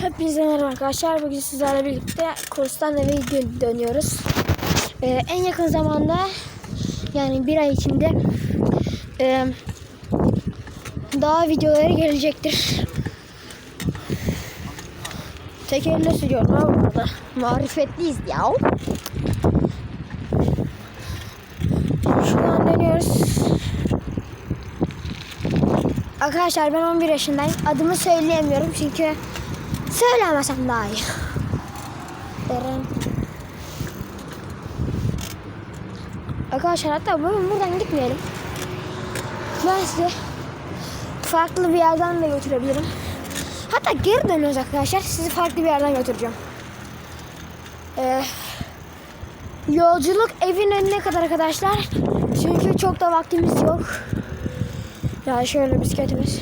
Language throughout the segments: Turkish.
Hepinize merhaba arkadaşlar. Bugün sizlerle birlikte kurstan eve dö- dönüyoruz. Ee, en yakın zamanda yani bir ay içinde e, daha videoları gelecektir. Tek elle sürüyorum ha burada. Marifetliyiz ya. Şu an dönüyoruz. Arkadaşlar ben 11 yaşındayım. Adımı söyleyemiyorum çünkü söylemesem daha iyi. Eren. Arkadaşlar hatta bugün buradan gitmeyelim. Ben size farklı bir yerden de götürebilirim. Hatta geri dönüyoruz arkadaşlar. Sizi farklı bir yerden götüreceğim. Ee, yolculuk evin önüne kadar arkadaşlar. Çünkü çok da vaktimiz yok. Ya şöyle bisikletimiz.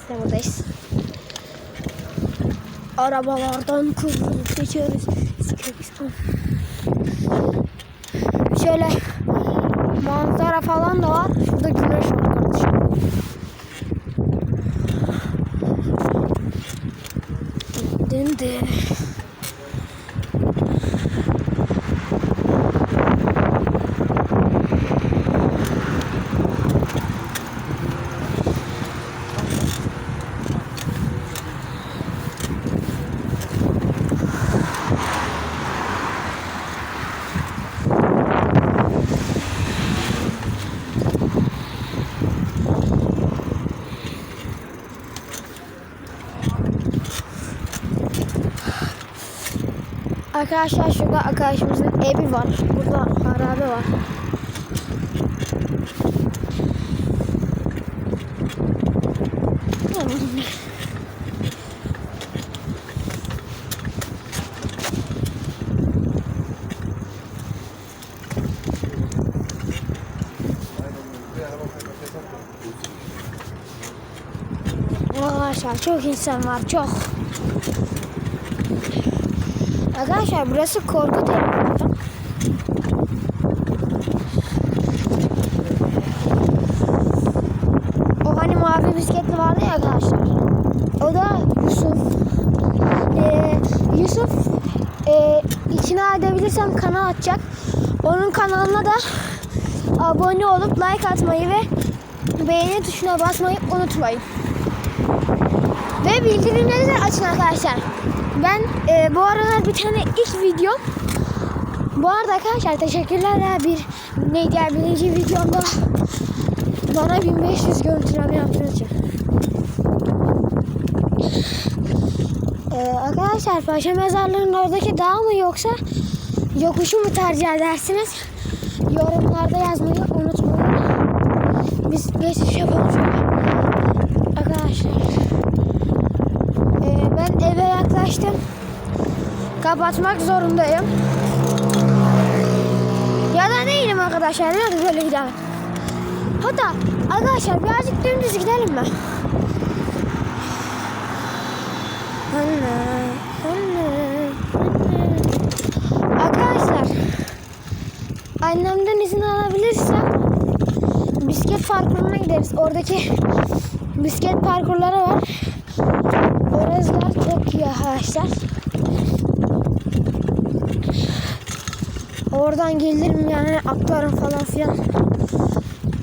İşte buradayız. Arabalardan kıvrılıp. Sıkıntı. Şöyle manzara falan da var. Şurada güneş var kardeşim. Dindi. Arkadaşlar şurada arkadaşımızın evi var. Burada harabe var. Arkadaşlar çok insan var çok. Arkadaşlar burası Korkut Evi. O hani mavi bisikletli vardı ya arkadaşlar. O da Yusuf. Ee, Yusuf e, ikna edebilirsem kanal açacak. Onun kanalına da abone olup like atmayı ve beğeni tuşuna basmayı unutmayın. Ve bildirimleri de açın arkadaşlar. Ben e, bu aralar bir tane ilk video. Bu arada arkadaşlar teşekkürler ya bir neydi ya birinci videomda bana 1500 görüntüleme yaptığınız için. E, arkadaşlar Paşa Mezarlığı'nın oradaki dağ mı yoksa yokuşu mu tercih edersiniz? Yorumlarda yazmayı unutmayın. Biz geçiş yapalım şöyle. Arkadaşlar. Ee, ben eve yaklaştım. Kapatmak zorundayım. Ya da değilim arkadaşlar. Hadi böyle gidelim. Hatta arkadaşlar birazcık dümdüz gidelim mi? Anne. Arkadaşlar annemden izin alabilirsem bisiklet parkuruna gideriz. Oradaki bisiklet parkurları var. Orasılar çok iyi arkadaşlar. Oradan gelirim yani atlarım falan filan.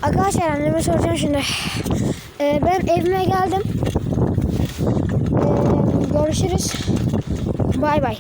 Arkadaşlar anneme soracağım şimdi. Ee, ben evime geldim. Ee, görüşürüz. Bay bay.